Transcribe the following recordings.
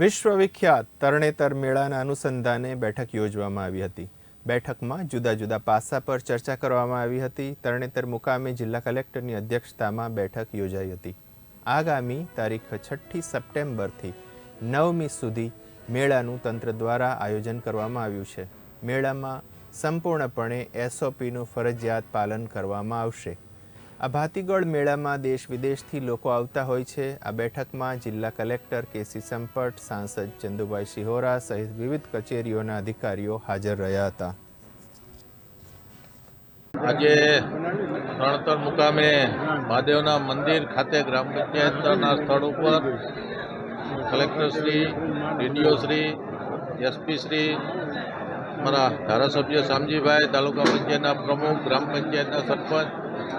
વિશ્વવિખ્યાત તરણેતર મેળાના અનુસંધાને બેઠક યોજવામાં આવી હતી. બેઠકમાં જુદા જુદા પાસા પર ચર્ચા કરવામાં આવી હતી. તરણેતર મુકામે જિલ્લા કલેક્ટરની અધ્યક્ષતામાં બેઠક યોજાઈ હતી. આગામી તારીખ છઠ્ઠી સપ્ટેમ્બરથી નવમી સુધી મેળાનું તંત્ર દ્વારા આયોજન કરવામાં આવ્યું છે. મેળામાં સંપૂર્ણપણે એસઓપીનું ફરજિયાત પાલન કરવામાં આવશે. આ ભાતીગળ મેળામાં દેશ વિદેશથી લોકો આવતા હોય છે. આ બેઠકમાં જિલ્લા કલેક્ટર કેસી સંપટ, સાંસદ ચંદુભાઈ શિહોરા સહિત વિવિધ કચેરીઓના અધિકારીઓ હાજર રહ્યા હતા. આજે રણતર મુકામે મહાદેવના મંદિર ખાતે ગ્રામ પંચાયતના સ્થળ ઉપર કલેક્ટરશ્રી ડીડીઓશ્રી એસપીશ્રી મારા ધારાસભ્ય શામજીભાઈ, તાલુકા પંચાયતના પ્રમુખ, ગ્રામ પંચાયતના સરપંચ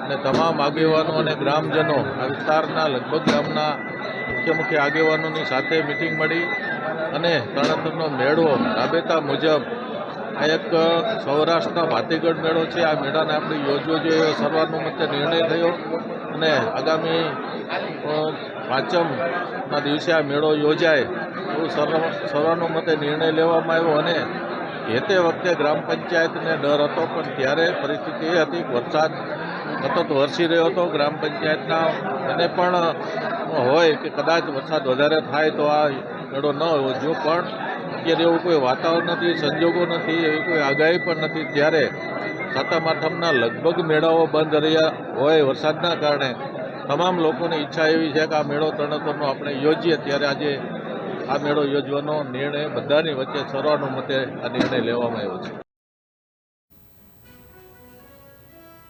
અને તમામ આગેવાનો અને ગ્રામજનો, આ વિસ્તારના લગભગ ગામના મુખ્ય મુખ્ય આગેવાનોની સાથે મિટિંગ મળી અને તરણતરનો મેળો રાબેતા મુજબ આ એક સૌરાષ્ટ્રના ભાતીગઢ મેળો છે. આ મેળાને આપણે યોજવો જોઈએ સર્વાનુમતે નિર્ણય થયો અને આગામી પાંચમના દિવસે આ મેળો યોજાય એવું સર્વ, સર્વાનુમતે નિર્ણય લેવામાં આવ્યો અને જે તે વખતે ગ્રામ પંચાયતને ડર હતો, પણ ત્યારે પરિસ્થિતિ એ હતી વરસાદ સતત વરસી રહ્યો હતો ગ્રામ પંચાયતના. અને પણ હોય કે કદાચ વરસાદ વધારે થાય તો આ મેળો ન જો પણ અત્યારે એવું કોઈ વાતાવરણ નથી, સંજોગો નથી, એવી કોઈ આગાહી પણ નથી. ત્યારે સાતમ આઠમના લગભગ મેળાઓ બંધ રહ્યા હોય વરસાદના કારણે. તમામ લોકોની ઈચ્છા એવી છે કે આ મેળો તરણતરનો આપણે યોજીએ. ત્યારે આજે આ મેળો યોજવાનો નિર્ણય બધાની વચ્ચે સર્વાનુમતે આ નિર્ણય લેવામાં આવ્યો છે.